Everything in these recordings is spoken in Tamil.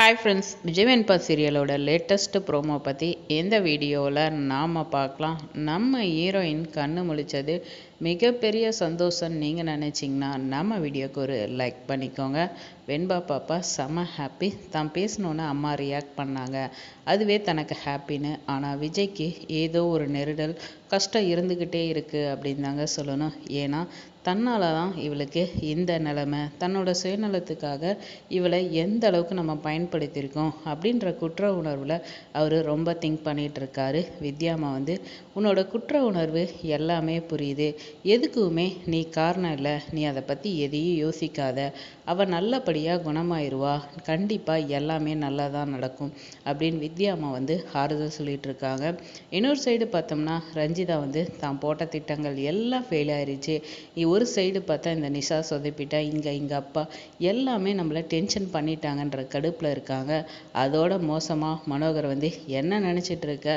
ஹாய் ஃப்ரெண்ட்ஸ் விஜய் சீரியலோட லேட்டஸ்ட் ப்ரோமோ பற்றி எந்த வீடியோவில் நாம் பார்க்கலாம். நம்ம ஹீரோயின் கண்ணு முழிச்சது மிகப்பெரிய சந்தோஷம் நீங்கள் நினச்சிங்கன்னா நம்ம வீடியோக்கு ஒரு லைக் பண்ணிக்கோங்க. வெண்பா பாப்பா செம ஹாப்பி தான் பேசணுன்னு அம்மா ரியாக்ட் பண்ணாங்க. அதுவே தனக்கு ஹாப்பின்னு ஆனால் விஜய்க்கு ஏதோ ஒரு நெருடல் கஷ்டம் இருந்துக்கிட்டே இருக்குது அப்படின்னு தாங்க சொல்லணும். ஏன்னா தன்னால் தான் இவளுக்கு இந்த நிலமை தன்னோட சுயநலத்துக்காக இவளை எந்த அளவுக்கு நம்ம பயன்படுத்தியிருக்கோம் அப்படின்ற குற்ற உணர்வில் அவர் ரொம்ப திங்க் பண்ணிகிட்டு இருக்காரு. வித்யாமா வந்து உன்னோட குற்ற உணர்வு எல்லாமே புரியுது. எதுக்குமே நீ காரணம் இல்லை. நீ அதை பற்றி எதையும் யோசிக்காத. அவள் நல்லபடியாக குணமாயிருவா. கண்டிப்பாக எல்லாமே நல்லா தான் நடக்கும் அப்படின்னு வித்யா அம்மா வந்து ஆறுதல் சொல்லிட்டு இருக்காங்க. இன்னொரு சைடு பார்த்தோம்னா ரஞ்சிதா வந்து தான் போட்ட திட்டங்கள் எல்லாம் ஃபெயில் ஆயிடுச்சு ஒரு சைடு பார்த்தா இந்த நிஷா சொதப்பிட்டா இங்கே இங்கே அப்பா எல்லாமே நம்மளை டென்ஷன் பண்ணிட்டாங்கன்ற கடுப்பில் இருக்காங்க. அதோட மோசமாக மனோகர் வந்து என்ன நினச்சிட்டு இருக்க?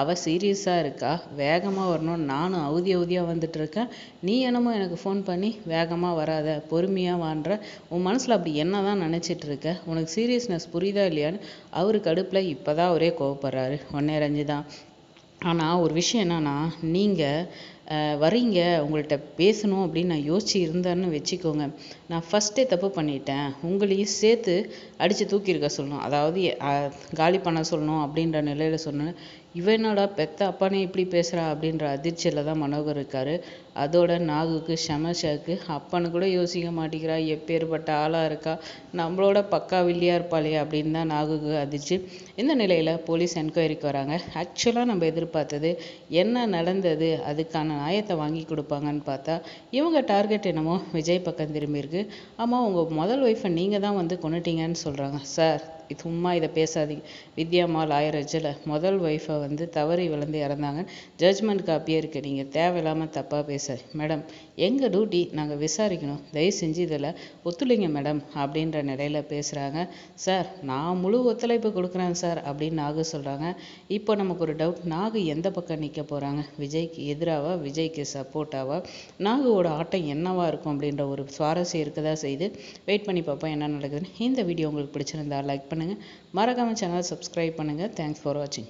அவள் சீரியஸாக இருக்கா? வேகமாக வரணும் நானும் அவதி அவதியாக வந்துட்டு இருக்கேன். நீ என்னமோ எனக்கு ஃபோன் பண்ணி வேகமாக வராத பொறுமையாக வான்ற உன் மனசில் அப்படி என்ன தான் நினச்சிட்ருக்க உனக்கு சீரியஸ்னஸ் புரியுதா இல்லையான்னு அவர் கடுப்பில் இப்போ தான் அவரே கோவப்படுறாரு. ஒன்னே ரஞ்சிதா ஆனால் ஒரு விஷயம் என்னன்னா நீங்கள் வரீங்க உங்கள்கிட்ட பேசணும் அப்படின்னு நான் யோசிச்சு இருந்தேன்னு வச்சுக்கோங்க. நான் ஃபஸ்ட்டே தப்பு பண்ணிட்டேன். உங்களையும் சேர்த்து அடித்து தூக்கியிருக்க சொல்லணும். அதாவது காலி பண்ண சொல்லணும் அப்படின்ற நிலையில் சொன்னேன். இவனோட பெத்த அப்பானே இப்படி பேசுகிறா அப்படின்ற அதிர்ச்சியில் தான் மனோகர் இருக்கார். அதோட நாகுக்கு ஷமஷாக்கு அப்பன்னு கூட யோசிக்க மாட்டேங்கிறா. எப்பேற்பட்ட ஆளாக இருக்கா? நம்மளோட பக்கா வில்லியாக இருப்பாளே அப்படின்னு தான் நாகுக்கு அதிர்ச்சி. இந்த நிலையில் போலீஸ் என்கொயரிக்கு வராங்க. ஆக்சுவலாக நம்ம எதிர்பார்த்தது என்ன நடந்தது? அதுக்கான நியாயத்தை வாங்கி கொடுப்பாங்கன்னு பார்த்தா இவங்க டார்கெட் என்னமோ விஜய் பக்கம் திரும்பியிருக்கு ஆமாம் உங்கள் முதல் ஒய்ஃபை நீங்கள் தான் வந்து கொண்டுட்டீங்கன்னு சொல்கிறாங்க சார் சும்மா இதை பேசாதீங்க வித்யாமா லாயர் வச்சில் முதல் ஒய்ஃபை வந்து தவறி விழுந்து இறந்தாங்க. ஜட்ஜ்மெண்ட் காப்பியே இருக்குது நீங்கள் தேவையில்லாமல் தப்பாக பேச மேடம் எங்கள் டியூட்டி நாங்கள் விசாரிக்கணும். தயவு செஞ்சு இதில் ஒத்துழைங்க மேடம் அப்படின்ற நிலையில் பேசுகிறாங்க சார் நான் முழு ஒத்துழைப்பு கொடுக்குறேன் சார் அப்படின்னு நாகு சொல்கிறாங்க இப்போ நமக்கு ஒரு டவுட் நாகு எந்த பக்கம் நிற்க போகிறாங்க விஜய்க்கு எதிராவா? விஜய்க்கு சப்போர்ட்டாவா நாகுவோட ஆட்டம் என்னவா இருக்கும் அப்படின்ற ஒரு சுவாரஸ்யம் இருக்கதா செய்து வெயிட் பண்ணி பார்ப்போம் என்ன நடக்குதுன்னு. இந்த வீடியோ உங்களுக்கு பிடிச்சிருந்தா லைக் பண்ணி பண்ணுங்கள் மறக்காமல் சேனல் சப்ஸ்கிரைப் பண்ணுங்கள் தேங்க்ஸ் ஃபார் வாட்சிங்